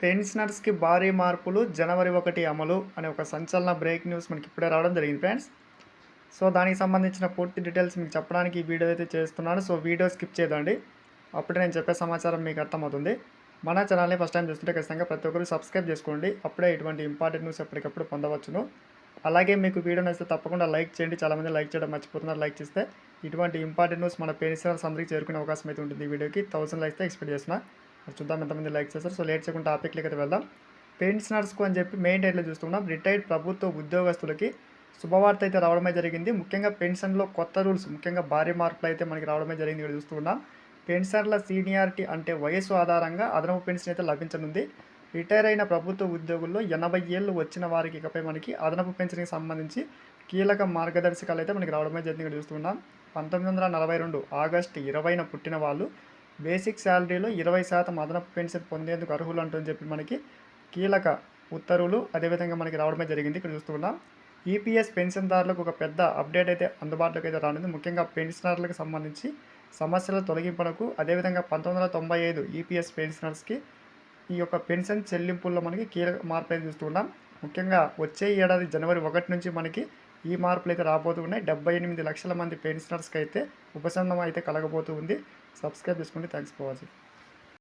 పెన్షనర్స్కి భారీ మార్పులు జనవరి ఒకటి అమలు అనే ఒక సంచలన బ్రేక్ న్యూస్ మనకి ఇప్పుడే రావడం జరిగింది ఫ్రెండ్స్. సో దానికి సంబంధించిన పూర్తి డీటెయిల్స్ మీకు చెప్పడానికి ఈ వీడియో అయితే చేస్తున్నాను. సో వీడియో స్కిప్ చేయదండి. అప్పుడే నేను చెప్పే సమాచారం మీకు అర్థమవుతుంది. మన ఛానల్ని ఫస్ట్ టైం చూస్తుంటే ఖచ్చితంగా ప్రతి ఒక్కరు సబ్స్క్రైబ్ చేసుకోండి. అప్పుడే ఇటువంటి ఇంపార్టెంట్ న్యూస్ ఎప్పటికప్పుడు పొందవచ్చును. అలాగే మీకు వీడియో నచ్చితే తప్పకుండా లైక్ చేయండి. చాలామంది లైక్ చేయడం మర్చిపోతున్నారు. లైక్ చేస్తే ఇటువంటి ఇంపార్టెంట్ న్యూస్ మన పేరెంట్స్ అందరికీ చేరుకునే అవకాశం అయితే ఉంటుంది ఈ వీడియోకి. థౌసండ్ లైక్స్ ఎక్స్పెక్ట్ చేస్తున్నా. మరి చూద్దాం ఎంతమంది లైక్ చేస్తారు. సో లేట్ చేయకుండా టాపిక్లకి అయితే వెళ్దాం. పెన్షనర్స్కు అని చెప్పి మెయిన్ టైట్లో చూస్తున్నాం. రిటైర్డ్ ప్రభుత్వ ఉద్యోగస్తులకి శుభవార్త అయితే రావడమే జరిగింది. ముఖ్యంగా పెన్షన్లో కొత్త రూల్స్ ముఖ్యంగా భారీ మార్పులు అయితే మనకి రావడమే జరిగింది ఇక్కడ చూస్తున్నాం పెన్షనర్ల సీనియారిటీ అంటే వయసు ఆధారంగా అదనపు పెన్షన్ అయితే లభించనుంది. రిటైర్ అయిన ప్రభుత్వ ఉద్యోగుల్లో ఎనభై ఏళ్ళు వచ్చిన వారికి ఇకపై మనకి అదనపు పెన్షన్కి సంబంధించి కీలక మార్గదర్శకాలు అయితే మనకి రావడమే జరిగింది ఇక్కడ చూస్తున్నాం పంతొమ్మిది వందల నలభై రెండు ఆగస్టు ఇరవైన పుట్టిన వాళ్ళు బేసిక్ శాలరీలో ఇరవై శాతం అదనపు పెన్షన్ పొందేందుకు అర్హులు అంటని చెప్పి మనకి కీలక ఉత్తర్వులు అదేవిధంగా మనకి రావడమే జరిగింది. ఇక్కడ చూస్తున్నాం ఈపీఎస్ పెన్షన్దారులకు ఒక పెద్ద అప్డేట్ అయితే అందుబాటులోకి అయితే రానుంది. ముఖ్యంగా పెన్షనర్లకు సంబంధించి సమస్యల తొలగింపునకు అదేవిధంగా పంతొమ్మిది వందల తొంభై ఐదు ఈపీఎస్ పెన్షనర్స్కి ఈ యొక్క పెన్షన్ చెల్లింపుల్లో మనకి కీలక మార్పులు అయితే చూస్తున్నాం ముఖ్యంగా వచ్చే ఏడాది జనవరి ఒకటి నుంచి మనకి ఈ మార్పులు అయితే రాబోతున్నాయి. డెబ్బై ఎనిమిది లక్షల మంది పెన్షనర్స్కి అయితే ఉపశమనం అయితే కలగబోతూ ఉంది. సబ్స్క్రైబ్ చేసుకోండి థ్యాంక్స్ ఫర్ వాచింగ్.